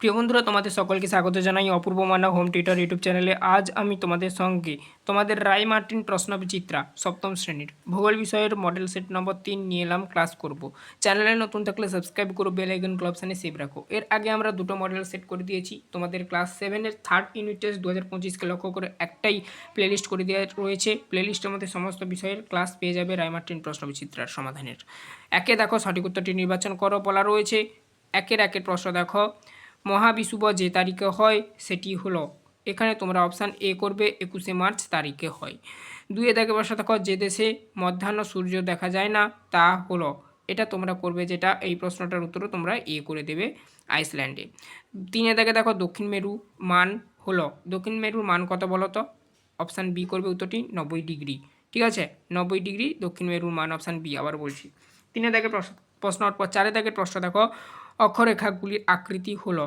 প্রিয় বন্ধুরা, তোমাদের সকলকে স্বাগত জানাই Apurba Manna home tutor YouTube চ্যানেলে। আজ আমি তোমাদের সঙ্গে তোমাদের রায় মার্টিন প্রশ্ন বিচিত্রা সপ্তম শ্রেণির ভূগোল বিষয়ের মডেল সেট নম্বর তিন নিয়ে এলাম ক্লাস করব। চ্যানেলে নতুন থাকলে সাবস্ক্রাইব করো বেল আইকন অপশানে সেভ রাখো। এর আগে আমরা দুটো মডেল সেট করে দিয়েছি। তোমাদের ক্লাস সেভেনের থার্ড ইউনিট টেস্ট দু হাজার পঁচিশকে লক্ষ্য করে একটাই প্লেলিস্ট করে দেওয়া রয়েছে। প্লেলিস্টের মধ্যে সমস্ত বিষয়ের ক্লাস পেয়ে যাবে রায় মার্টিন প্রশ্ন বিচিত্রার সমাধানের। একে দেখো সঠিক উত্তরটি নির্বাচন করো বলা রয়েছে। একের একের প্রশ্ন দেখো। মহাবিষুব যে তারিখে হয়, সেটি হলো, এখানে তোমরা অপশান এ করবে, একুশে মার্চ তারিখে হয়। দুইয়ে দেখে বসা দেখো যে দেশে মধ্যাহ্ন সূর্য দেখা যায় না, তা হলো, এটা তোমরা করবে যেটা, এই প্রশ্নটার উত্তরও তোমরা এ করে দেবে আইসল্যান্ডে। তিনে দেখে দেখো, দক্ষিণ মেরু মান হলো, দক্ষিণ মেরুর মান কত বলো তো? অপশান বি করবে উত্তরটি নব্বই ডিগ্রি। ঠিক আছে? নব্বই ডিগ্রি, দক্ষিণ মেরুর মান অপশান বি আবার বলছি। তিনে দেখে প্রশ্ন প্রশ্ন পর চারে দেখে প্রশ্ন দেখো অক্ষরেখাগুলির আকৃতি হলো।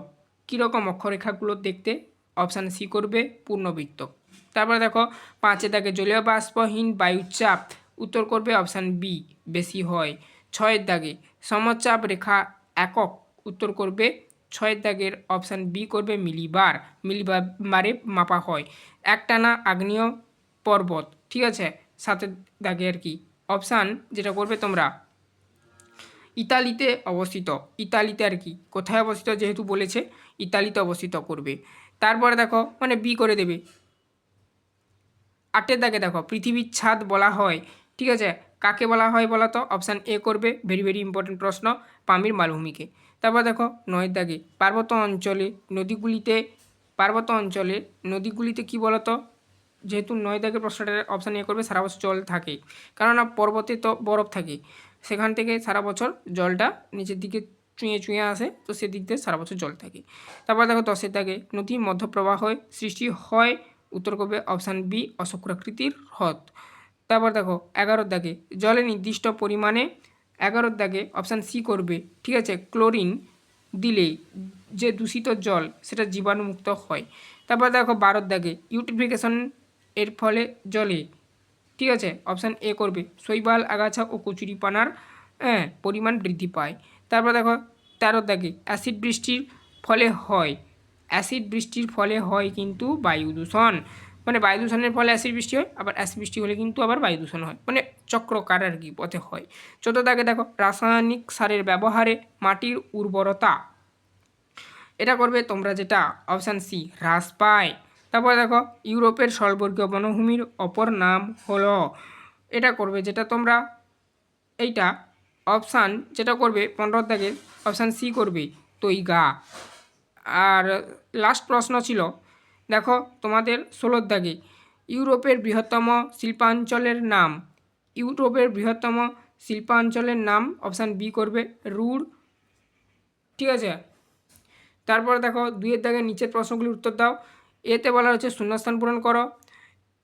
কীরকম অক্ষরেখাগুলো দেখতে? অপশান সি করবে, পূর্ণবৃত্ত। তারপরে দেখো, পাঁচে দাগে জলীয় বাষ্পহীন বায়ুচাপ। উত্তর করবে অপশান বি, বেশি হয়। ছয়ের দাগে সমচাপ রেখা একক। উত্তর করবে, ছয়ের দাগের অপশান বি করবে মিলিবার। মিলিবারে মাপা হয়। একটানা আগ্নেয় পর্বত, ঠিক আছে? সাথে দাগে আর কি। অপশান যেটা করবে তোমরা ইতালিতে অবস্থিত। ইতালিতে আর কি। কোথায় অবস্থিত যেহেতু বলেছে, ইতালিতে অবস্থিত করবে। তারপরে দেখো মানে বি করে দেবে। আটের দাগে দেখো, পৃথিবীর ছাদ বলা হয়। ঠিক আছে? কাকে বলা হয় বলা তো? অপশান এ করবে। ভেরি ভেরি ইম্পর্টেন্ট প্রশ্ন, পামির মালভূমিকে। তারপর দেখো, নয়ের দাগে, পার্বত্য অঞ্চলে নদীগুলিতে, পার্বত্য অঞ্চলে নদীগুলিতে কি বলতো যেহেতু নয় দাগের প্রশ্নটার অপশান এ করবে, সারা বছর জল থাকে। কেননা পর্বতে তো বরফ থাকে। সেখান থেকে সারা বছর জলটা নিচের দিকে চুঁয়ে চুঁয়ে আসে, তো সেদিক দিয়ে সারা বছর জল থাকে। তারপর দেখো দশের দাগে নদীর মধ্যপ্রবাহ সৃষ্টি হয়, উত্তর করবে অপশান বি অশক্রাকৃতির হ্রদ। তারপর দেখো এগারোর দাগে জলে নির্দিষ্ট পরিমাণে, এগারোর দাগে অপশান সি করবে, ঠিক আছে, ক্লোরিন দিলে যে দূষিত জল সেটা জীবাণুমুক্ত হয়। তারপর দেখো বারোর দাগে ইউটিফিকেশন এর ফলে জলে ঠিক আছে অপশান এ করবে। শৈবাল, আগাছা ও কচুরিপানার হ্যাঁ পরিমাণ বৃদ্ধি পায়। তারপর দেখো, তেরো দাগে অ্যাসিড বৃষ্টির ফলে হয়। অ্যাসিড বৃষ্টির ফলে হয় কিন্তু বায়ু দূষণ। মানে বায়ু দূষণের ফলে অ্যাসিড বৃষ্টি হয়, আবার অ্যাসিড বৃষ্টি হলে কিন্তু আবার বায়ু দূষণ হয়। মানে চক্রকার আর কি পথে হয়। চোদ্দ দাগে দেখো, রাসায়নিক সারের ব্যবহারে মাটির উর্বরতা। এটা করবে তোমরা যেটা অপশান সি হ্রাস পায়। তারপর দেখো, ইউরোপের স্বল্পবর্গীয় বনভূমির অপর নাম হলো, এটা করবে যেটা তোমরা এইটা, অপশান যেটা করবে পনেরো দাগের অপশান সি করবে, তৈগা। আর লাস্ট প্রশ্ন ছিল, দেখো তোমাদের ষোলোর দাগে ইউরোপের বৃহত্তম শিল্পাঞ্চলের নাম, ইউরোপের বৃহত্তম শিল্পাঞ্চলের নাম অপশান বি করবে রুড় ঠিক আছে? তারপর দেখো দুইয়ের দাগে নিচের প্রশ্নগুলির উত্তর দাও এতে বলা রয়েছে শূন্যস্থান পূরণ করো।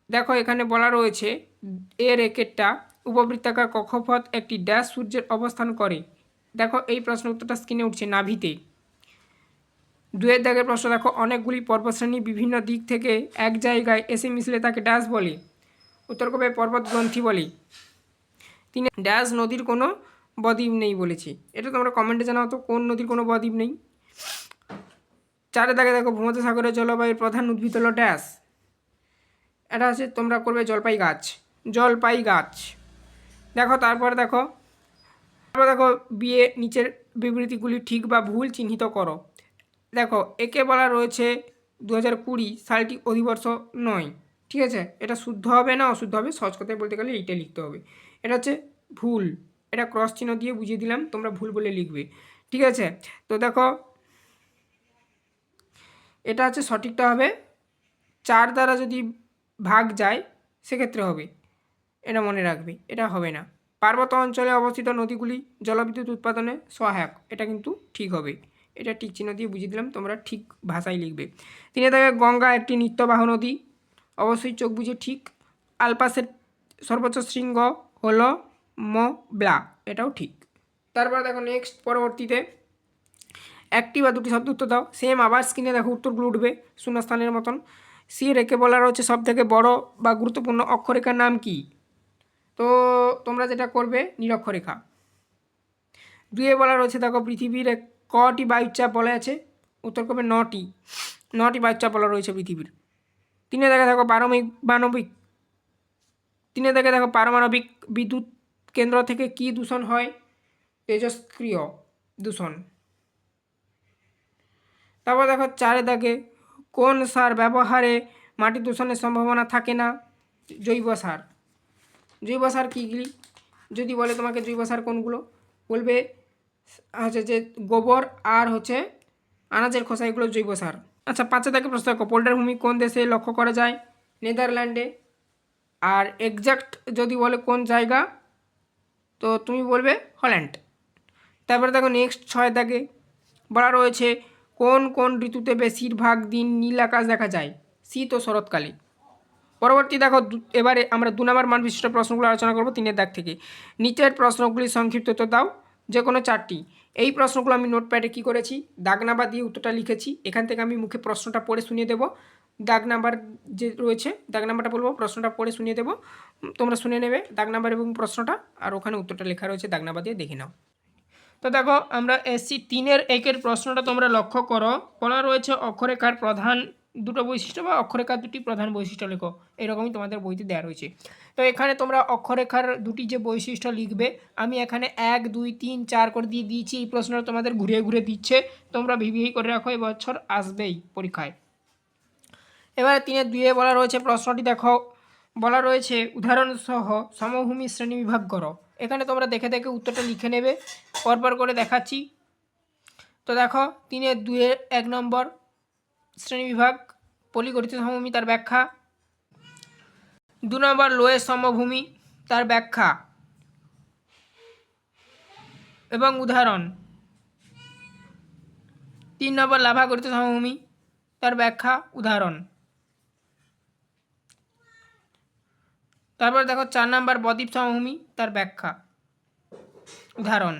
দেখো, এখানে বলা রয়েছে, এ রেকেটটা উপবৃত্তাকার কক্ষপথ একটি ড্যাশ সূর্যের অবস্থান করে। দেখো, এই প্রশ্ন উত্তরটা স্ক্রিনে উঠছে নাভিতে। দুয়ের দাগের প্রশ্ন, দেখো, অনেকগুলি পর্বতশ্রেণী বিভিন্ন দিক থেকে এক জায়গায় এসে মিশলে তাকে ড্যাশ বলে। উত্তর করবে পর্বত গ্রন্থি বলে। তিনি, ড্যাশ নদীর কোনো বদ্বীপ নেই বলেছে। এটা তোমরা কমেন্টে জানাও তো, কোন নদীর কোনো বদ্বীপ নেই? চারে দাগে দেখো ভূমধ্যসাগরের জলবায়ুর প্রধান উদ্ভিদ হলো ড্যাশ। এটা আছে তোমরা করবে জলপাই গাছ। জলপাই গাছ। দেখো, তারপর দেখো তারপর দেখো বিয়ে নিচের বিবৃতিগুলি ঠিক বা ভুল চিহ্নিত করো। দেখো, একে বলা রয়েছে দু হাজার কুড়ি সালটি অধিবর্ষ নয়। ঠিক আছে? এটা শুদ্ধ হবে না অশুদ্ধ হবে? সহজ কথায় বলতে গেলে এইটা লিখতে হবে। এটা হচ্ছে ভুল। এটা ক্রস চিহ্ন দিয়ে বুঝিয়ে দিলাম, তোমরা ভুল বলে লিখবে। ঠিক আছে? তো দেখো এটা হচ্ছে সঠিকটা হবে। চার দ্বারা যদি ভাগ যায়, সেক্ষেত্রে হবে। এটা মনে রাখবে, এটা হবে না। পার্বত্য অঞ্চলে অবস্থিত নদীগুলি জলবিদ্যুৎ উৎপাদনে সহায়ক, এটা কিন্তু ঠিক হবে। এটা ঠিক চিহ্ন দিয়ে বুঝিয়ে দিলাম, তোমরা ঠিক ভাষায় লিখবে। তিনি দেখে গঙ্গা একটি নিত্যবাহ নদী। অবশ্যই চোখ বুঝে ঠিক। আলপাসের সর্বোচ্চ শৃঙ্গ হলো ম ব্লা, এটাও ঠিক। তারপর দেখো নেক্সট পরবর্তীতে একটি বা দুটি শব্দ উত্তর দাও। সেম আবার স্ক্রিনে দেখো উত্তরগুলো উঠবে শূন্যস্থানের মতন। সি রেখে বলার রয়েছে সব থেকে বড় বা গুরুত্বপূর্ণ অক্ষরেখার নাম কি? তো তোমরা যেটা করবে, নিরক্ষরেখা। দুয়ে বলা রয়েছে দেখো পৃথিবীর কটি বায়ুচাপ বলা আছে, উত্তর করবে নটি। নটি বায়ুচাপ বলা রয়েছে পৃথিবীর। তিনে দেখে দেখো পারমিক মানবিক। তিনে দেখে দেখো পারমাণবিক বিদ্যুৎ কেন্দ্র থেকে কি দূষণ হয়? তেজস্ক্রিয় দূষণ। তারপর দেখো চারে দাগে কোন সার ব্যবহারে মাটি দূষণের সম্ভাবনা থাকে না? জৈব সার। জৈব সার কীগুলি যদি বলে তোমাকে জৈব সার কোনগুলো? বলবে হচ্ছে যে গোবর আর হচ্ছে আনাজের খোসা এগুলো জৈব সার। আচ্ছা পাঁচে থেকে প্রশ্ন দেখো পোল্ট্রি ভূমি কোন দেশে লক্ষ্য করা যায়? নেদারল্যান্ডে। আর এক্সাক্ট যদি বলে কোন জায়গা, তো তুমি বলবে হল্যান্ড। তারপরে দেখো নেক্সট ছয় দাগে বলা রয়েছে কোন কোন ঋতুতে বেশিরভাগ দিন নীল আকাশ দেখা যায়? শীত ও শরৎকালে। পরবর্তী দেখো এবারে আমরা দু নম্বর মান বিশিষ্ট প্রশ্নগুলো আলোচনা করব তিনের দাগ থেকে। নিচের প্রশ্নগুলি সংক্ষিপ্ত দাও যে কোনো চারটি। এই প্রশ্নগুলো আমি নোটপ্যাডে কী করেছি? দাগ নাম্বার দিয়ে উত্তরটা লিখেছি। এখান থেকে আমি মুখে প্রশ্নটা পড়ে শুনিয়ে দেবো। দাগ নাম্বার যে রয়েছে, দাগ নাম্বারটা বলব, প্রশ্নটা পড়ে শুনিয়ে দেবো। তোমরা শুনে নেবে দাগ নাম্বার এবং প্রশ্নটা, আর ওখানে উত্তরটা লেখা রয়েছে, দাগ নাম্বার দিয়ে দেখে নাও। তো দেখো, আমরা এসছি তিনের একের প্রশ্নটা তোমরা লক্ষ্য করো। বলা রয়েছে অক্ষরেখার প্রধান দুটো বৈশিষ্ট্য বা অক্ষরেখার দুটি প্রধান বৈশিষ্ট্য লেখো। এরকমই তোমাদের বইতে দেওয়া রয়েছে। তো এখানে তোমরা অক্ষরেখার দুটি যে বৈশিষ্ট্য লিখবে, আমি এখানে এক, দুই, তিন, চার করে দিয়ে দিয়েছি, এই প্রশ্নটা তোমাদের ঘুরিয়ে ঘুরে দিচ্ছে। তোমরা ভিভিআই করে রাখো, এবছর আসবেই পরীক্ষায়। এবারে তিনের দুয়ে বলা রয়েছে প্রশ্নটি দেখো। বলা রয়েছে, উদাহরণসহ সমভূমি শ্রেণি বিভাগ করো। এখানে তোমরা দেখে দেখে উত্তরটা লিখে নেবে, পরপর করে দেখাচ্ছি। তো দেখো, তিনের দুয়ের এক নম্বর শ্রেণি বিভাগ, পলিগঠিত সমভূমি, তার ব্যাখ্যা। দু নম্বর লোয়ের সমভূমি, তার ব্যাখ্যা। এবং উদাহরণ। তিন নম্বর লাভাগঠিত সমভূমি, তার ব্যাখ্যা, উদাহরণ। তারপর দেখো চার নাম্বার বদ্বীপ সমভূমি, তার ব্যাখ্যা। উদাহরণ,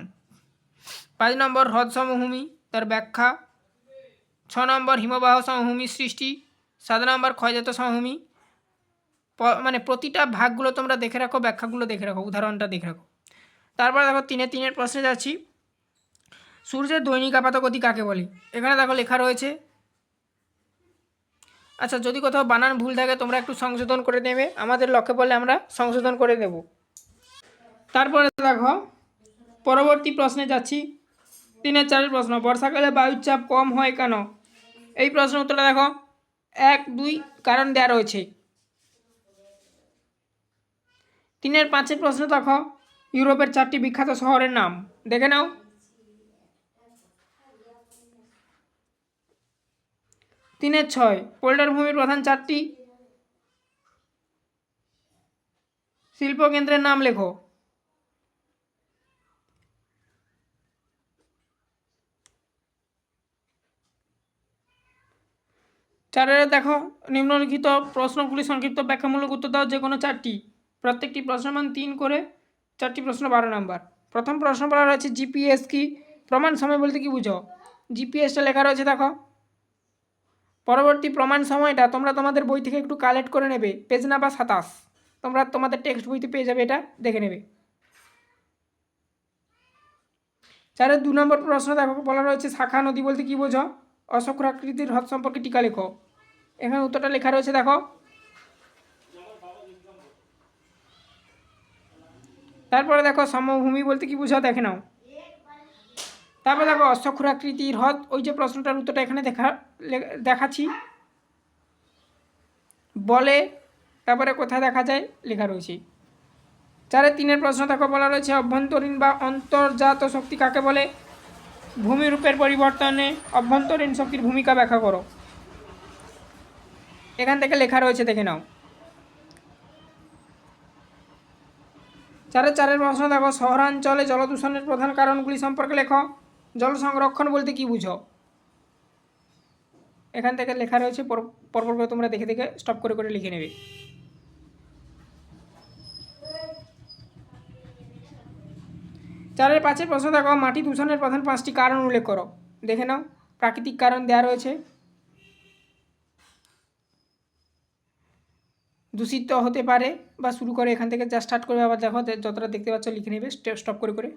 পাঁচ নম্বর হ্রদ সমভূমি, তার ব্যাখ্যা। ছ নম্বর হিমবাহ সমভূমি সৃষ্টি, সাত নম্বর ক্ষয়জাত সমভূমি। মানে প্রতিটা ভাগগুলো তোমরা দেখে রাখো, ব্যাখ্যাগুলো দেখে রাখো, উদাহরণটা দেখে রাখো। তারপর দেখো তিনে তিনের প্রশ্নে যাচ্ছি। সূর্যের দৈনিক আপাতগতি কাকে বলে? এখানে দেখো লেখা রয়েছে আচ্ছা যদি কোথাও বানান ভুল থাকে, তোমরা একটু সংশোধন করে নেবে। আমাদের লক্ষ্যে পড়লে আমরা সংশোধন করে দেব তারপরে দেখো, পরবর্তী প্রশ্নে যাচ্ছি। তিনের চারের প্রশ্ন, বর্ষাকালে বায়ুর চাপ কম হয় কেন? এই প্রশ্নের উত্তরটা দেখো, এক, দুই, কারণ দেওয়া রয়েছে। তিনের পাঁচের প্রশ্ন দেখো, ইউরোপের চারটি বিখ্যাত শহরের নাম। দেখে নাও। তিনের ছয়। পোল্টার ভূমির প্রধান চারটি। শিল্পকেন্দ্রের নাম লেখো। চারের দেখো, নিম্নলিখিত প্রশ্নগুলি সংক্ষিপ্ত ব্যাখ্যামূলক উত্তর দাও যে কোনো চারটি। প্রত্যেকটি প্রশ্নমান তিন করে চারটি প্রশ্ন বারো নাম্বার। প্রথম প্রশ্ন বলা রয়েছে, জিপিএস কি? প্রমাণ সময় বলতে কি বুঝো? জিপিএসটা লেখা রয়েছে, দেখো। পরবর্তী প্রমাণ সময়টা তোমরা তোমাদের বই থেকে একটু কালেক্ট করে নেবে পেজ নাম্বার সাতাশ। তোমরা তোমাদের টেক্সট বইতে পেয়ে যাবে এটা দেখে নেবে। চারের দু নম্বর প্রশ্ন দেখো, বলা রয়েছে, শাখা নদী বলতে কি বোঝো? অশোকরাকৃতির হ্রদ সম্পর্কে টিকা লেখো। এখানে উত্তরটা লেখা রয়েছে, দেখো। তারপরে দেখো, সমভূমি বলতে কি বুঝো? দেখে নাও। তারপরে দেখো অশ্বক্ষুরাকৃতির হ্রদ, ওই যে প্রশ্নটার উত্তরটা এখানে দেখা দেখাচ্ছি। বলে, তারপরে কোথায় দেখা যায়? লেখা রয়েছে। চারের তিনের প্রশ্ন দেখো, বলা রয়েছে অভ্যন্তরীণ বা অন্তর্জাত শক্তি কাকে বলে? ভূমিরূপের পরিবর্তনে অভ্যন্তরীণ শক্তির ভূমিকা ব্যাখ্যা করো। এখান থেকে লেখা রয়েছে, দেখে নাও। চারের চারের প্রশ্ন দেখো, শহরাঞ্চলে জলদূষণের প্রধান কারণগুলি সম্পর্কে লেখো। জল সংরক্ষণ বলতে কি বুঝো? এখান থেকে লেখা রয়েছে, পর- পরপর করে তোমরা দেখে দেখে স্টপ করে করে লিখে নেবে। চারের পাঁচের প্রশ্ন দেখো মাটি দূষণের প্রধান পাঁচটি কারণ উল্লেখ করো। দেখে নাও, প্রাকৃতিক কারণ দেওয়া রয়েছে। দূষিত হতে পারে বা শুরু করে, এখান থেকে যা স্টার্ট করবে, আবার দেখো, যতটা দেখতে পাচ্ছ, লিখে নেবে স্টপ করে করে।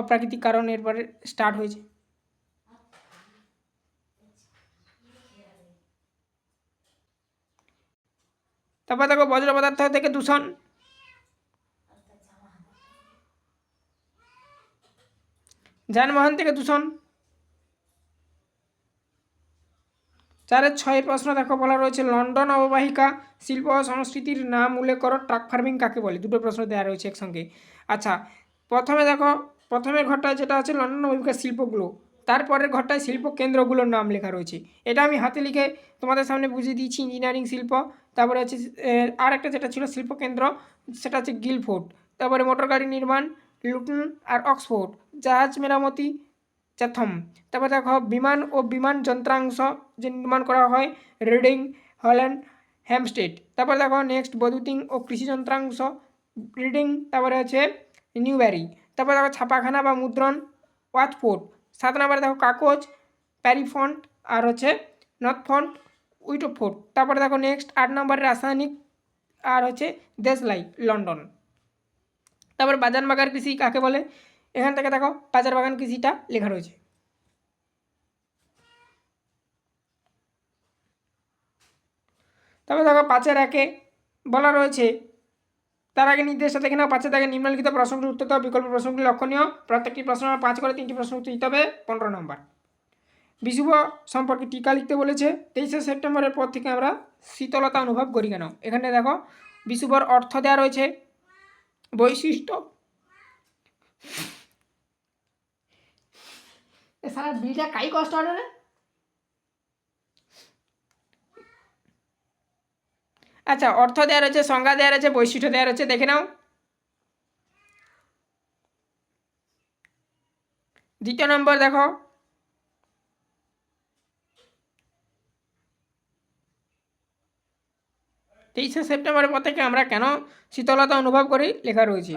অপ্রাকৃতিক কারণ এরপরে স্টার্ট হয়েছে। তারপর দেখো বজ্র পদার্থ থেকে দূষণ। যানবাহন থেকে দূষণ। চারের ছয় প্রশ্ন দেখো বলা রয়েছে, লন্ডন অববাহিকা শিল্প সংস্কৃতির নাম উল্লেখ করো, ট্রাক ফার্মিং কাকে বলে? দুটো প্রশ্ন দেওয়া রয়েছে একসঙ্গে। আচ্ছা প্রথমে দেখো প্রথমের ঘরটায় যেটা আছে লন্ডন অববাহিকা শিল্পগুলো, তারপরের ঘরটায় শিল্প কেন্দ্রগুলোর নাম লেখা রয়েছে। এটা আমি হাতে লিখে তোমাদের সামনে বুঝিয়ে দিয়েছি, ইঞ্জিনিয়ারিং শিল্প, তারপরে হচ্ছে আর একটা যেটা ছিল শিল্প কেন্দ্র, সেটা হচ্ছে গিলফোর্ড, তারপরে মোটর গাড়ি নির্মাণ, লুটন আর অক্সফোর্ড, জাহাজ মেরামতি, চ্যাথম, তারপর দেখো বিমান ও বিমান যন্ত্রাংশ যে নির্মাণ করা হয়, রিডিং, হল্যান্ড, হ্যামস্টেড, তারপর দেখো নেক্সট বৈদ্যুতিন ও কৃষি যন্ত্রাংশ, রিডিং, তারপরে হচ্ছে নিউব্যারি তারপর দেখো ছাপাখানা বা মুদ্রণ ওয়াচফোর্ড সাত নম্বরে দেখো কাগজ প্যারিফন্ট আর হচ্ছে নর্থফন্ট উইটোফোর্ড তারপরে দেখো নেক্সট, আট নম্বরে রাসায়নিক, আর হচ্ছে দেশলাই, লন্ডন। তারপর বাজার বাগান কৃষি কাকে বলে? এখান থেকে দেখো বাজার বাগান কৃষিটা লেখা রয়েছে। তারপর দেখো পাঁচের একে বলা রয়েছে তার আগে নির্দেশটা দেখে নাও, পাঁচের দাগে নিম্নলিখিত প্রশ্নগুলির উত্তর দাও, বিকল্প প্রশ্নগুলি লক্ষণীয়, প্রত্যেকটি প্রশ্ন পাঁচ করে তিনটি প্রশ্ন উত্তর দিতে হবে, পনেরো নম্বর। বিশুভ সম্পর্কে টিকা লিখতে বলেছে, তেইশে সেপ্টেম্বরের পর থেকে আমরা শীতলতা অনুভব করি কেন? এখানে দেখো, বিশুভর অর্থ দেওয়া রয়েছে, বৈশিষ্ট্য। এ সারা বিলটা কাই কষ্ট হবে আচ্ছা অর্থ দেওয়া রয়েছে সংজ্ঞা দেওয়া রয়েছে বৈশিষ্ট্য দেওয়া রয়েছে দেখে নাও। দ্বিতীয় নম্বর দেখো। তেইশে সেপ্টেম্বরের পর থেকে আমরা কেন শীতলতা অনুভব করি? লেখা রয়েছে।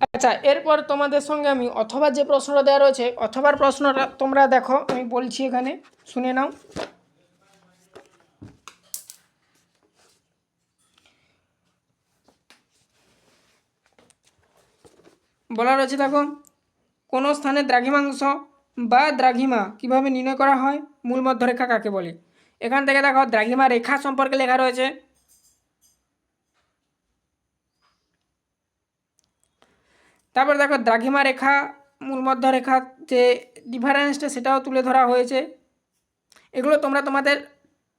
আচ্ছা এরপর তোমাদের সঙ্গে আমি অথবা যে প্রশ্নটা দেওয়া রয়েছে, অথবার প্রশ্নটা তোমরা দেখো, আমি বলছি এখানে, শুনে নাও। বলা রয়েছে দেখো, কোনো স্থানে দ্রাঘিমাংশ বা দ্রাঘিমা কীভাবে নির্ণয় করা হয়? মূল মধ্যরেখা কাকে বলে? এখান থেকে দেখো, দ্রাঘিমা রেখা সম্পর্কে লেখা রয়েছে। তারপর দেখো দ্রাঘিমা রেখা মূল মধ্য রেখা যে ডিফারেন্সটা সেটাও তুলে ধরা হয়েছে। এগুলো তোমরা তোমাদের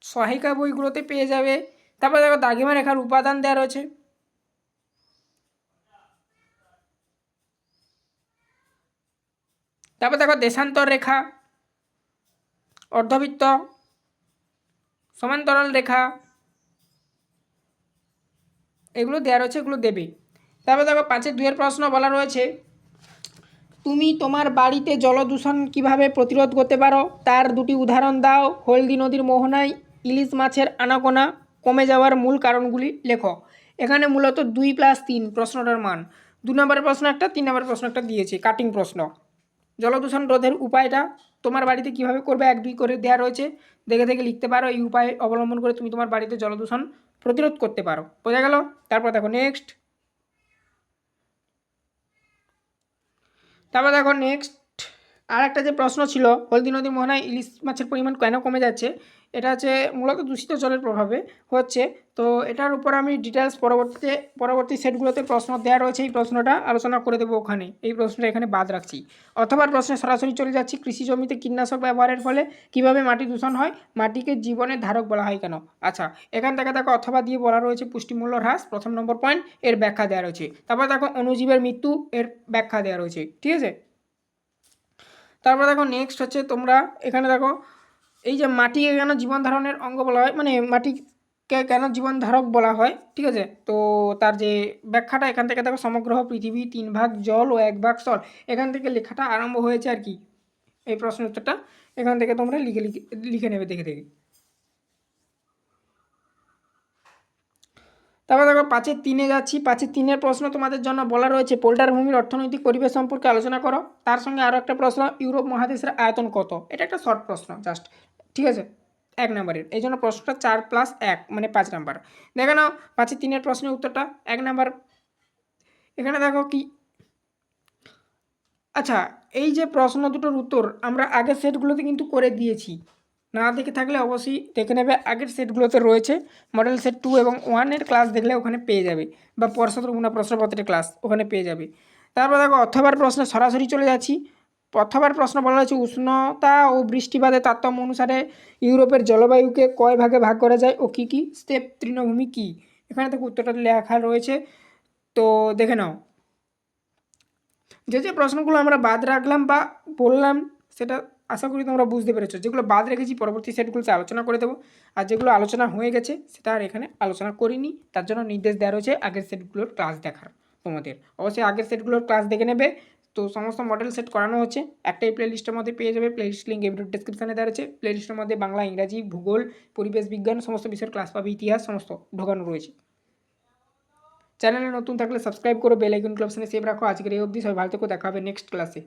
সহায়িকা বইগুলোতে পেয়ে যাবে। তারপর দেখো দ্রাঘিমা রেখার উপাদান দেওয়া রয়েছে। তারপর দেখো দেশান্তর রেখা, অর্ধবৃত্ত, সমান্তরাল রেখা, এগুলো দেওয়া রয়েছে, এগুলো দেবে। তারপর দেখো পাঁচের দুয়ের প্রশ্ন বলা রয়েছে, তুমি তোমার বাড়িতে জলদূষণ কীভাবে প্রতিরোধ করতে পারো? তার দুটি উদাহরণ দাও। হলদি নদীর মোহনায় ইলিশ মাছের আনাগোনা কমে যাওয়ার মূল কারণগুলি লেখো। এখানে মূলত দুই প্লাস তিন প্রশ্নটার মান। দু নম্বরের প্রশ্ন একটা, তিন নম্বরের প্রশ্ন একটা দিয়েছে, কাটিং প্রশ্ন। জলদূষণ রোধের উপায়টা তোমার বাড়িতে কীভাবে করবে? এক, দুই করে দেওয়া রয়েছে। দেখে দেখে লিখতে পারো, এই উপায় অবলম্বন করে তুমি তোমার বাড়িতে জলদূষণ প্রতিরোধ করতে পারো। বোঝা গেল? তারপর দেখো নেক্সট তারপর দেখো নেক্সট আর একটা যে প্রশ্ন ছিল, হলদি নদী মোহনায় ইলিশ মাছের পরিমাণ কেন কমে যাচ্ছে? এটা হচ্ছে মূলত দূষিত জলের প্রভাবে হচ্ছে। তো এটার উপর আমি ডিটেলস পরবর্তীতে, পরবর্তী সেটগুলোতে প্রশ্ন দেওয়া রয়েছে, এই প্রশ্নটা আলোচনা করে দেবো ওখানে। এই প্রশ্নটা এখানে বাদ রাখছি। অথবা প্রশ্নে সরাসরি চলে যাচ্ছি, কৃষি জমিতে কীটনাশক ব্যবহারের ফলে কীভাবে মাটি দূষণ হয়, মাটিকে জীবনের ধারক বলা হয় কেন? আচ্ছা এখান থেকে দেখো অথবা দিয়ে বলা রয়েছে পুষ্টিমূল্য হ্রাস, প্রথম নম্বর পয়েন্ট এর ব্যাখ্যা দেওয়া রয়েছে। তারপর দেখো অণুজীবের মৃত্যু, এর ব্যাখ্যা দেওয়া রয়েছে। ঠিক আছে? তারপর দেখো নেক্সট হচ্ছে তোমরা এখানে দেখো, এই যে মাটিকে কেন জীবন ধারণের অঙ্গ বলা হয়? মানে মাটিকে কেন জীবন ধারক বলা হয়? ঠিক আছে? তো তার যে ব্যাখ্যাটা, এখান থেকে দেখো সমগ্র পৃথিবী তিন ভাগ জল ও এক ভাগ স্থল। এখান থেকে লেখাটা আরম্ভ হয়েছে আর কি, এই প্রশ্ন উত্তরটা। এখান থেকে তোমরা লিখে লিখে লিখে নেবে দেখে দেখে। তারপর দেখো, পাঁচের তিনে যাচ্ছি। পাঁচের তিনের প্রশ্ন তোমাদের জন্য বলা রয়েছে। পোল্টার ভূমির অর্থনৈতিক পরিবেশ সম্পর্কে আলোচনা করো। তার সঙ্গে আরও একটা প্রশ্ন, ইউরোপ মহাদেশের আয়তন কত? এটা একটা শর্ট প্রশ্ন জাস্ট ঠিক আছে? এক নম্বরের। এই জন্য প্রশ্নটা চার প্লাস এক মানে পাঁচ নাম্বার। দেখে নাও, পাঁচের তিনের প্রশ্নের উত্তরটা। এক নাম্বার। এখানে দেখো কি? আচ্ছা এই যে প্রশ্ন দুটোর উত্তর আমরা আগের সেটগুলোতে কিন্তু করে দিয়েছি। না দেখে থাকলে অবশ্যই দেখে নেবে। আগের সেটগুলোতে রয়েছে মডেল সেট টু এবং ওয়ানের ক্লাস দেখলে ওখানে পেয়ে যাবে বা পরশত গুণা প্রশ্নপত্রের ক্লাস ওখানে পেয়ে যাবে। তারপর দেখো, অথবার প্রশ্নে সরাসরি চলে যাচ্ছি। অথবার প্রশ্ন বলা হয়েছে, উষ্ণতা ও বৃষ্টিপাতের তারতম্য অনুসারে ইউরোপের জলবায়ুকে কয় ভাগে ভাগ করা যায় ও কী কী? স্টেপ তৃণভূমি কী? এখানে দেখো উত্তরটা লেখা রয়েছে। তো দেখে নাও। যে যে প্রশ্নগুলো আমরা বাদ রাখলাম বা বললাম, সেটা আশা করি তোমরা বুঝতে পেরেছ। যেগুলো বাদ রেখেছি, পরবর্তী সেটগুলোতে আলোচনা করে দেবো। আর যেগুলো আলোচনা হয়ে গেছে, সেটা আর এখানে আলোচনা করিনি। তার জন্য নির্দেশ দেওয়া রয়েছে আগের সেটগুলোর ক্লাস দেখার তোমাদের। অবশ্যই আগের সেটগুলোর ক্লাস দেখে নেবে। তো সমস্ত মডেল সেট করানো হচ্ছে। একটাই প্লেলিস্টের মধ্যে পেয়ে যাবে। প্লেলিস্ট লিঙ্ক এভিডিও ডিসক্রিপশানে দেওয়া রয়েছে। প্লেলিস্টের মধ্যে বাংলা, ইংরাজি, ভূগোল, পরিবেশ বিজ্ঞান, সমস্ত বিষয়ের ক্লাস পাবে, ইতিহাস, সমস্ত ঢোকানো রয়েছে। চ্যানেলে নতুন থাকলে সাবস্ক্রাইব করো বেল অপশানে সেভ রাখো। আজকের এই অবধি সবাই ভালো থেকো, দেখা হবে নেক্সট ক্লাসে